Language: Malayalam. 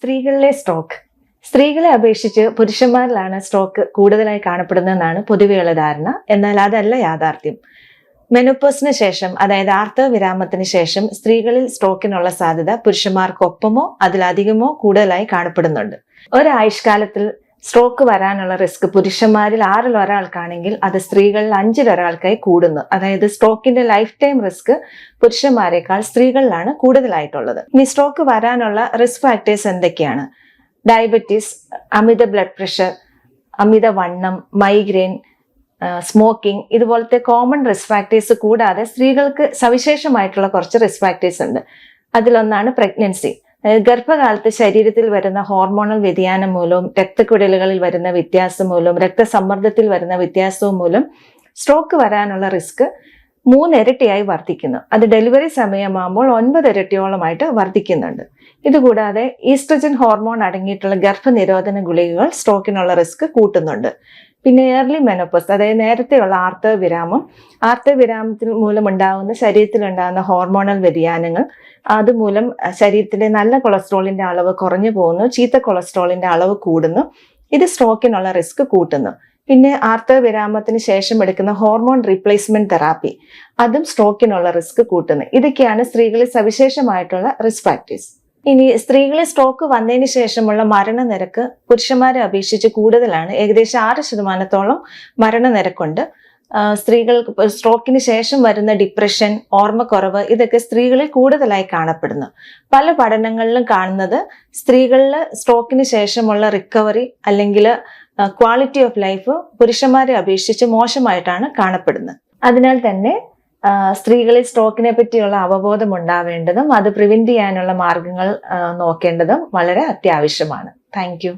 സ്ത്രീകളിലെ സ്ട്രോക്ക് സ്ത്രീകളെ അപേക്ഷിച്ച് പുരുഷന്മാരിലാണ് സ്ട്രോക്ക് കൂടുതലായി കാണപ്പെടുന്നതെന്നാണ് പൊതുവെയുള്ള ധാരണ. എന്നാൽ അതല്ല യാഥാർത്ഥ്യം. മെനോപ്പോസിന് ശേഷം അതായത് ആർത്തവ വിരാമത്തിന് ശേഷം സ്ത്രീകളിൽ സ്ട്രോക്കിനുള്ള സാധ്യത പുരുഷന്മാർക്കൊപ്പമോ അതിലധികമോ കൂടുതലായി കാണപ്പെടുന്നുണ്ട്. ഒരായുഷ്കാലത്തിൽ സ്ട്രോക്ക് വരാനുള്ള റിസ്ക് പുരുഷന്മാരിൽ ആറിൽ ഒരാൾക്കാണെങ്കിൽ അത് സ്ത്രീകളിൽ അഞ്ചിൽ ഒരാൾക്കായി കൂടുന്നു. അതായത് സ്ട്രോക്കിന്റെ ലൈഫ് ടൈം റിസ്ക് പുരുഷന്മാരെക്കാൾ സ്ത്രീകളിലാണ് കൂടുതലായിട്ടുള്ളത്. ഇനി സ്ട്രോക്ക് വരാനുള്ള റിസ്ക് ഫാക്ടേഴ്സ് എന്തൊക്കെയാണ്? ഡയബറ്റീസ് അമിത ബ്ലഡ് പ്രഷർ അമിത വണ്ണം മൈഗ്രെയിൻ സ്മോക്കിംഗ് ഇതുപോലത്തെ കോമൺ റിസ്ക് ഫാക്ടേഴ്സ് കൂടാതെ സ്ത്രീകൾക്ക് സവിശേഷമായിട്ടുള്ള കുറച്ച് റിസ്ക് ഫാക്ടേഴ്സ് ഉണ്ട്. അതിലൊന്നാണ് പ്രഗ്നൻസി. ഗർഭകാലത്ത് ശരീരത്തിൽ വരുന്ന ഹോർമോണൽ വ്യതിയാനം മൂലവും രക്തക്കുഴലുകളിൽ വരുന്ന വ്യത്യാസം മൂലവും രക്തസമ്മർദ്ദത്തിൽ വരുന്ന വ്യത്യാസവും മൂലം സ്ട്രോക്ക് വരാനുള്ള റിസ്ക് മൂന്നിരട്ടിയായി വർദ്ധിക്കുന്നു. അത് ഡെലിവറി സമയമാകുമ്പോൾ ഒൻപത് ഇരട്ടിയോളമായിട്ട് വർദ്ധിക്കുന്നുണ്ട്. ഇതുകൂടാതെ ഈസ്ട്രജൻ ഹോർമോൺ അടങ്ങിയിട്ടുള്ള ഗർഭനിരോധന ഗുളികകൾ സ്ട്രോക്കിനുള്ള റിസ്ക് കൂട്ടുന്നുണ്ട്. പിന്നെ ഏർലി മെനോപ്പസ് അതായത് നേരത്തെയുള്ള ആർത്തവ വിരാമം ആർത്തവ വിരാമത്തിൽ മൂലം ഉണ്ടാകുന്ന ശരീരത്തിലുണ്ടാകുന്ന ഹോർമോണൽ വ്യതിയാനങ്ങൾ അതുമൂലം ശരീരത്തിലെ നല്ല കൊളസ്ട്രോളിന്റെ അളവ് കുറഞ്ഞു പോകുന്നു ചീത്ത കൊളസ്ട്രോളിന്റെ അളവ് കൂടുന്നു. ഇത് സ്ട്രോക്കിനുള്ള റിസ്ക് കൂട്ടുന്നു. പിന്നെ ആർത്തവ വിരാമത്തിന് ശേഷം എടുക്കുന്ന ഹോർമോൺ റീപ്ലേസ്മെന്റ് തെറാപ്പി. അതും സ്ട്രോക്കിനുള്ള റിസ്ക് കൂട്ടുന്നത് ഇതൊക്കെയാണ് സ്ത്രീകളിൽ സവിശേഷമായിട്ടുള്ള റിസ്ക് ഫാക്ടേഴ്സ് ഇനി സ്ത്രീകളിൽ സ്ട്രോക്ക് വന്നതിന് ശേഷമുള്ള മരണനിരക്ക് പുരുഷന്മാരെ അപേക്ഷിച്ച് കൂടുതലാണ്. ഏകദേശം ആറ് ശതമാനത്തോളം മരണനിരക്കുണ്ട്. സ്ത്രീകൾക്ക് സ്ട്രോക്കിന് ശേഷം വരുന്ന ഡിപ്രഷൻ ഓർമ്മക്കുറവ് ഇതൊക്കെ സ്ത്രീകളിൽ കൂടുതലായി കാണപ്പെടുന്നു. പല പഠനങ്ങളിലും കാണുന്നത് സ്ത്രീകളിൽ സ്ട്രോക്കിന് ശേഷമുള്ള റിക്കവറി അല്ലെങ്കിൽ ക്വാളിറ്റി ഓഫ് ലൈഫ് പുരുഷന്മാരെ അപേക്ഷിച്ച് മോശമായിട്ടാണ് കാണപ്പെടുന്നത്. അതിനാൽ തന്നെ സ്ത്രീകളിൽ സ്ട്രോക്കിനെ പറ്റിയുള്ള അവബോധം ഉണ്ടാവേണ്ടതും അത് പ്രിവെന്റ് ചെയ്യാനുള്ള മാർഗങ്ങൾ നോക്കേണ്ടതും വളരെ അത്യാവശ്യമാണ്. താങ്ക്